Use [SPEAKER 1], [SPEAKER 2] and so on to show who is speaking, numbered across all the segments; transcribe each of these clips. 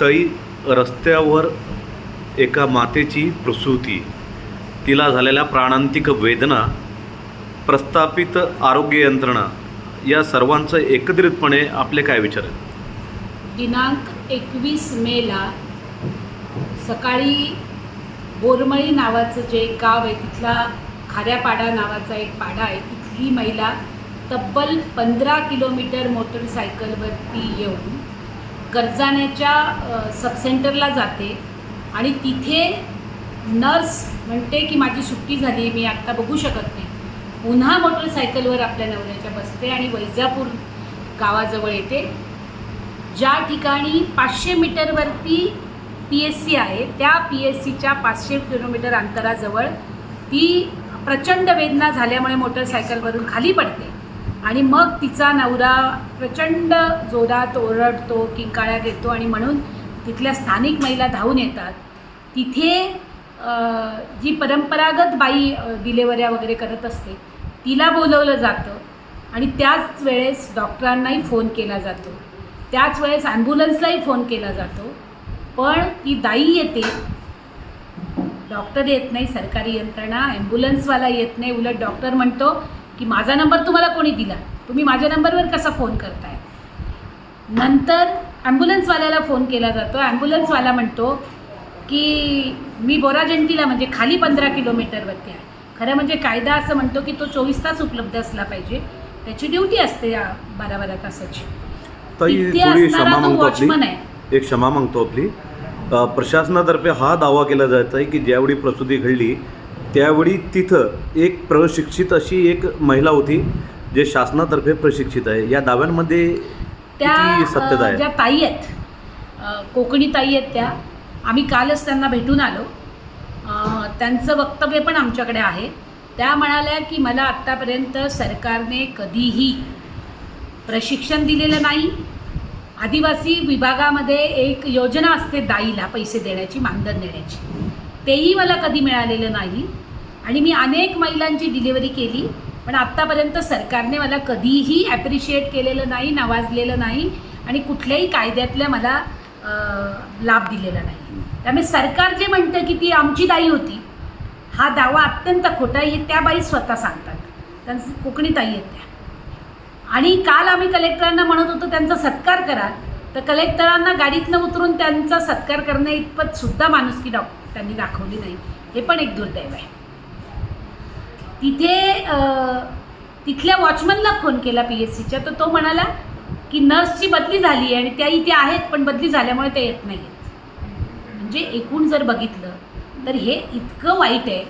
[SPEAKER 1] तई रस्त्यावर एका मातेची प्रसूती. तिला झालेल्या प्राणांतिक वेदना प्रस्थापित आरोग्य यंत्रणा या सर्वांचं एकत्रितपणे आपले काय विचार आहेत?
[SPEAKER 2] दिनांक एकवीस मेला सकाळी बोरमळी नावाचं जे गाव आहे तिथला खाऱ्यापाडा नावाचा एक पाडा आहे तिथली महिला तब्बल पंधरा किलोमीटर मोटरसायकलवरती येऊन कर्जाण्याच्या सबसेंटरला जाते. आणि तिथे नर्स म्हणते की माझी सुट्टी झाली मी आत्ता बघू शकत नाही. पुन्हा मोटरसायकलवर आपल्या नवऱ्याच्या बसते आणि वैजापूर गावाजवळ येते. ज्या ठिकाणी पाचशे मीटरवरती पी एस सी आहे त्या पी एस सीच्या पाचशे किलोमीटर अंतराजवळ ती प्रचंड वेदना झाल्यामुळे मोटरसायकलवरून खाली पडते. आणि मग तिचा नवरा प्रचंड जोरात ओरडतो किंकाळ्या देतो आणि म्हणून तिथल्या स्थानिक महिला धावून येतात. तिथे जी परंपरागत बाई डिलेवऱ्या वगैरे करत असते तिला बोलवलं जातं आणि त्याच वेळेस डॉक्टरांनाही फोन केला जातो. त्याच वेळेस ॲम्ब्युलन्सलाही फोन केला जातो. पण ती दाई येते. डॉक्टर येत नाही सरकारी यंत्रणा ॲम्ब्युलन्सवाला येत नाही उलट डॉक्टर म्हणतो की माझा नंबर तुम्हाला कोणी दिला? तुम्ही माझ्या नंबरवर कसा फोन करताय? नंतर ॲम्ब्युलन्सवाल्याला फोन केला जातो. ॲम्ब्युलन्सवाला म्हणतो की मी बोरा जयंतीला म्हणजे खाली पंधरा किलोमीटरवरती आहे. खरं म्हणजे कायदा असं म्हणतो की तो चोवीस तास उपलब्ध असला पाहिजे. त्याची ड्युटी असते या बारा बारा तासाची असणारा तो वॉचमन आहे.
[SPEAKER 1] एक क्षमा मागतो आपली. प्रशासनातर्फे हा दावा केला जात आहे की ज्यावेळी प्रसूती घडली त्यावेळी तिथं एक प्रशिक्षित अशी एक महिला होती जे शासनातर्फे प्रशिक्षित आहे. या दाव्यांमध्ये
[SPEAKER 2] त्या
[SPEAKER 1] किती सत्यता
[SPEAKER 2] अ,
[SPEAKER 1] आहे?
[SPEAKER 2] ज्या ताई आहेत कोकणी ताई आहेत त्या आम्ही कालच त्यांना भेटून आलो. अ, त्यांचं वक्तव्य पण आमच्याकडे आहे. त्या म्हणाल्या की मला आत्तापर्यंत सरकारने कधीही प्रशिक्षण दिलेलं नाही. आदिवासी विभागामध्ये एक योजना असते दाईला पैसे देण्याची मानधन देण्याची. तेही मला कधी मिळालेलं नाही. आणि मी अनेक महिलांची डिलिव्हरी केली पण आत्तापर्यंत सरकारने मला कधीही ॲप्रिशिएट केलेलं नाही नवाजलेलं नाही आणि कुठल्याही कायद्यातल्या मला लाभ दिलेला नाही. त्यामुळे सरकार जे म्हणतं की ती आमची दाई होती हा दावा अत्यंत खोटा आहे हे त्या बाई स्वतः सांगतात. त्यांचं कोकणी ताई आहेत त्या. आणि काल आम्ही कलेक्टरांना म्हणत होतो त्यांचा सत्कार करा. तर कलेक्टरांना गाडीतनं उतरून त्यांचा सत्कार करण्या इतपत सुद्धा माणुसकी डॉ त्यांनी दाखवली नाही. हे पण एक दुर्दैव आहे. तिथे तिथल्या वॉचमनला फोन केला पी एस सीच्या. तर तो म्हणाला की नर्सची बदली झाली आहे आणि त्या इथे आहेत पण बदली झाल्यामुळे ते येत नाही आहेत म्हणजे एकूण जर बघितलं तर हे इतकं वाईट आहे.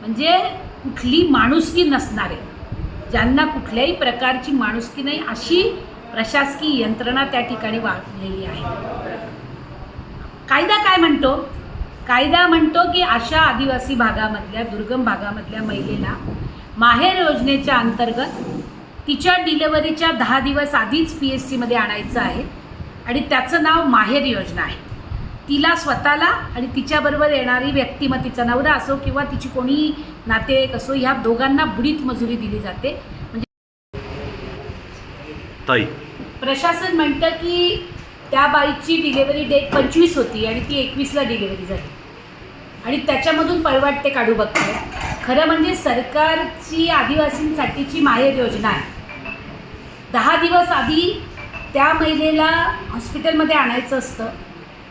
[SPEAKER 2] म्हणजे कुठली माणुसकी नसणारे ज्यांना कुठल्याही प्रकारची माणुसकी नाही अशी प्रशासकीय यंत्रणा त्या ठिकाणी वाढलेली आहे. कायदा काय म्हणतो? कायदा म्हणतो की अशा आदिवासी भागामधल्या दुर्गम भागामधल्या महिलेला माहेर योजनेच्या अंतर्गत तिच्या डिलेवरीच्या दहा दिवस आधीच पी एस सीमध्ये आणायचं आहे आणि त्याचं नाव माहेर योजना आहे. तिला स्वतःला आणि तिच्याबरोबर येणारी व्यक्ती मग तिचा नवरा असो किंवा तिची कोणी नातेवाईक असो ह्या दोघांना बुडीत मजुरी दिली जाते. म्हणजे प्रशासन म्हणतं की त्या बाईची डिलेवरी डेट पंचवीस होती आणि ती एकवीसला डिलेवरी झाली. आणि त्याच्यामधून पळवाट ते काढू बघते खरं म्हणजे सरकारची आदिवासींसाठीची माहेर योजना आहे. दहा दिवस आधी त्या महिलेला हॉस्पिटलमध्ये आणायचं असतं.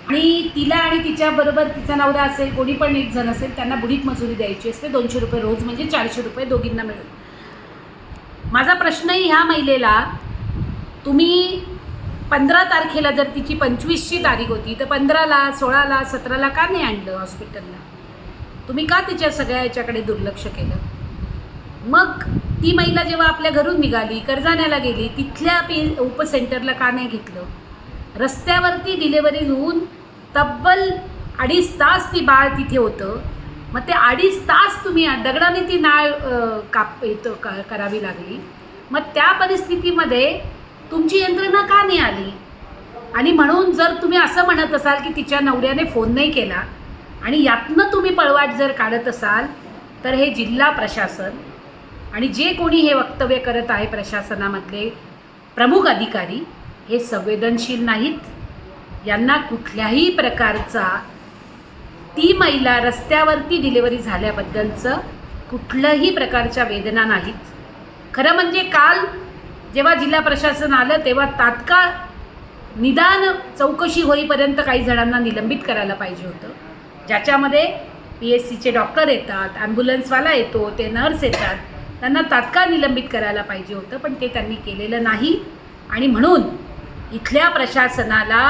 [SPEAKER 2] आणि तिला आणि तिच्याबरोबर तिचा नवरा असेल कोणी पण एक जण असेल त्यांना बुडीत मजुरी द्यायची असते दोनशे रुपये रोज म्हणजे चारशे रुपये दोघींना मिळून. माझा प्रश्नही ह्या महिलेला तुम्ही पंधरा तारखेला जर तिची पंचवीसची तारीख होती तर पंधराला सोळाला सतराला का नाही आणलं हॉस्पिटलला? तुम्ही का तिच्या सगळ्या याच्याकडे दुर्लक्ष केलं? मग ती महिला जेव्हा आपल्या घरून निघाली कर्जाण्याला गेली तिथल्या पी उपसेंटरला का नाही घेतलं? रस्त्यावरती डिलेवरी होऊन तब्बल अडीच तास ती बाळ तिथे होतं. मग ते अडीच तास तुम्ही दगडाने ती नाळ काप येतो करावी लागली. मग त्या परिस्थितीमध्ये तुमची यंत्रणा का नाही आली? आणि म्हणून जर तुम्ही असं म्हणत असाल की तिच्या नवऱ्याने फोन नाही केला आणि यातनं तुम्ही पळवाट जर काढत असाल तर हे जिल्हा प्रशासन आणि जे कोणी हे वक्तव्य करत आहे प्रशासनामधले प्रमुख अधिकारी हे संवेदनशील नाहीत. यांना कुठल्याही प्रकारचा ती महिला रस्त्यावरती डिलिव्हरी झाल्याबद्दलचं कुठलंही प्रकारच्या वेदना नाहीत. खरं म्हणजे काल जेव्हा जिल्हा प्रशासन आलं तेव्हा तात्काळ निदान चौकशी होईपर्यंत काही जणांना निलंबित करायला पाहिजे होतं. ज्याच्यामध्ये पी एस सीचे डॉक्टर येतात ॲम्ब्युलन्सवाला येतो ते नर्स येतात त्यांना तात्काळ निलंबित करायला पाहिजे होतं पण ते त्यांनी केलेलं नाही. आणि म्हणून इथल्या प्रशासनाला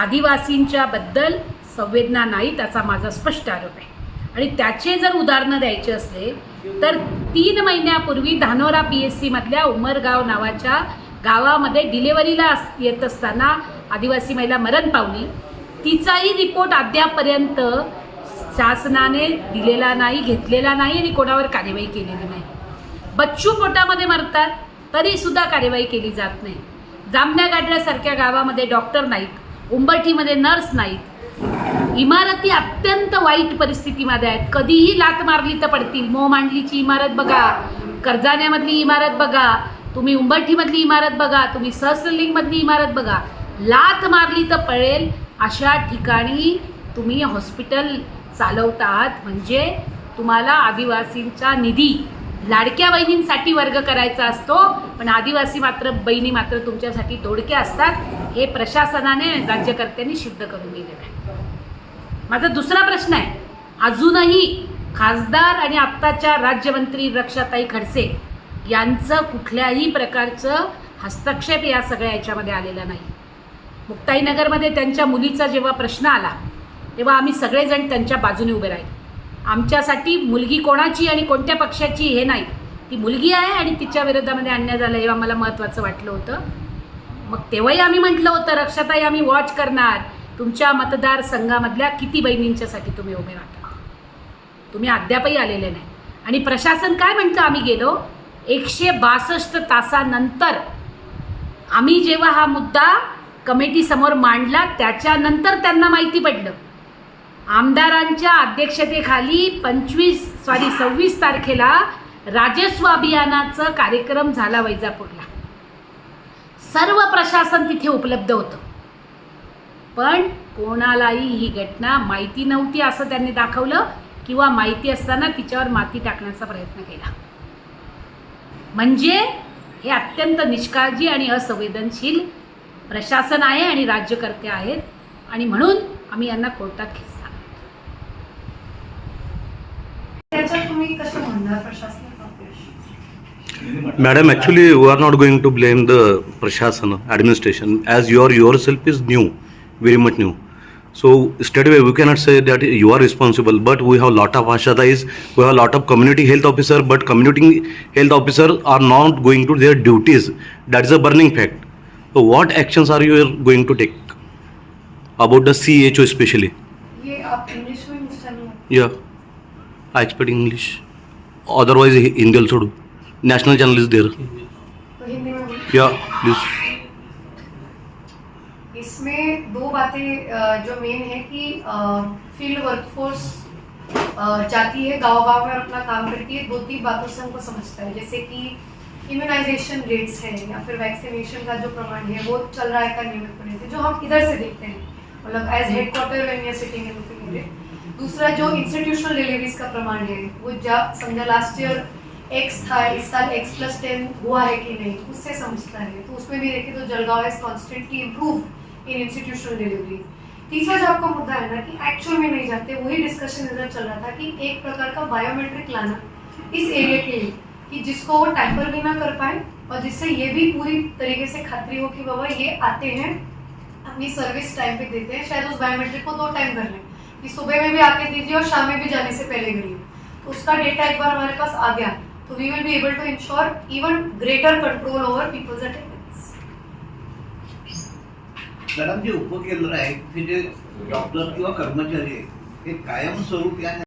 [SPEAKER 2] आदिवासींच्या बद्दल संवेदना नाहीत असा माझा स्पष्ट आरोप आहे. आणि त्याचे जर उदाहरणं द्यायचे असले तर तीन महिन्यापूर्वी धानोरा पी एस सीमधल्या उमरगाव नावाच्या गावामध्ये डिलेवरीला अस येत असताना आदिवासी महिला मरण पावली. तिचाही रिपोर्ट अद्यापपर्यंत शासनाने दिलेला नाही घेतलेला नाही आणि कोणावर कार्यवाही केलेली नाही. बच्चू पोटामध्ये मरतात तरीसुद्धा कार्यवाही केली जात नाही. जामण्या गाडल्यासारख्या गावामध्ये डॉक्टर नाहीत उंबरठीमध्ये नर्स नाहीत इमारती अत्यंत वाईट परिस्थितीमध्ये आहेत. कधीही लात मारली तर पडतील. मो मांडलीची इमारत बघा. कर्जाण्यामधली इमारत बघा. तुम्ही उंबरठीमधली इमारत बघा. तुम्ही सहस्रलिंगमधली इमारत बघा. लात मारली तर पळेल. अशा ठिकाणी तुम्ही हॉस्पिटल चालवता आहात म्हणजे तुम्हाला आदिवासींचा निधी लाडक्या बहिणींसाठी वर्ग करायचा असतो. पण आदिवासी मात्र बहिणी मात्र तुमच्यासाठी तोडक्या असतात. हे प्रशासनाने राज्यकर्त्यांनी सिद्ध करून दिलेलं आहे. माझा दुसरा प्रश्न आहे. अजूनही खासदार आणि आत्ताच्या राज्यमंत्री रक्षाताई खडसे यांचं कुठल्याही प्रकारचं हस्तक्षेप या सगळ्या याच्यामध्ये आलेला नाही. मुक्ताईनगरमध्ये त्यांच्या मुलीचा जेव्हा प्रश्न आला तेव्हा आम्ही सगळेजण त्यांच्या बाजूने उभे राहिले. आमच्यासाठी मुलगी कोणाची आणि कोणत्या पक्षाची हे नाही. ती मुलगी आहे आणि तिच्या विरोधामध्ये आणण्यात आलं हे आम्हाला महत्त्वाचं वाटलं होतं. मग तेव्हाही आम्ही म्हटलं होतं रक्षाताई आम्ही वॉच करणार. तुमच्या मतदारसंघामधल्या किती बहिणींच्यासाठी तुम्ही उभे राहता? तुम्ही अद्यापही आलेले नाही आणि प्रशासन काय म्हणतं आम्ही गेलो? एकशे बासष्ट तासानंतर आम्ही जेव्हा हा मुद्दा कमिटीसमोर मांडला त्याच्यानंतर त्यांना माहिती पडलं. आमदारांच्या अध्यक्षतेखाली पंचवीस सॉरी सव्वीस तारखेला राजस्व अभियानाचं कार्यक्रम झाला वैजापूरला. सर्व प्रशासन तिथे उपलब्ध होतं. पण कोणालाही ही घटना माहिती नव्हती असं त्यांनी दाखवलं किंवा माहिती असताना तिच्यावर माती टाकण्याचा प्रयत्न केला. म्हणजे हे अत्यंत निष्काळजी आणि असंवेदनशील प्रशासन आहे आणि राज्यकर्ते आहेत आणि म्हणून आम्ही यांना कोर्टात खेचणार
[SPEAKER 3] त्याच्यात तुम्ही कसं म्हणणार प्रशासनाचा अपयश
[SPEAKER 1] Madam, actually, we are not going to blame the Prashasana administration. as you are yourself is new, very much new. So straight away we cannot say that you are responsible, but we have lot of ashadais, we have lot of community health officer, but community health officer are not going to their duties. That is a burning fact. So what actions are you going to take about the CHO especially?
[SPEAKER 3] ये आप English में मुझसे
[SPEAKER 1] Yeah, I expect English. Otherwise, Hindi also do. National channel is there.
[SPEAKER 3] तो हिंदी में बोलो
[SPEAKER 1] Yeah, please.
[SPEAKER 3] इसमें दो बातें जो मेन है कि फ़ील्ड वर्कफोर्स जाती है गाँव गाँव में अपना काम करती है, दो तीन बातों से हमको समझता है। जैसे कि इम्यूनाइजेशन रेट्स है या फिर वैक्सीनेशन का जो प्रमाण है, वो चल रहा है का नियमितपणे से, जो हम इधर से देखते हैं। मतलब as headquarter when we sitting in looking at दूसरा जो इंस्टीट्यूशनल डिलीवरीज का प्रमाण है, वो जा, समझा लास्ट ईयर एक्स था, इस साल एक्स प्लस टेन हुआ है कि नहीं, उससे समझता है। तो उसमें भी देखें तो Jalgaon has constantly improve in institutional delivery तीसरा जो आपका मुद्दा है ना कि एक्चुअल में नहीं जाते, वही डिस्कशन इधर चल रहा था कि एक प्रकार का बायोमेट्रिक लाना इस एरिया के लिए, कि जिसको वो टैम्पर भी ना कर पाए और जिससे ये भी पूरी तरीके से खातरी हो कि बाबा ये आते हैं, अपनी सर्विस टाइम पे देते हैं, शायद उस बायोमेट्रिक को दो टाइम कर लें, कि सुबह में भी आके दीजिए और शाम में भी जाने से पहले करिए तो उसका डेटा एक बार हमारे पास आ गया तो we will be able to ensure even greater control over people's attendance
[SPEAKER 4] कारण जे उपकेंद्र आहे ते जे डॉक्टर किंवा कर्मचारी आहेत हे कायमस्वरूपी आहे.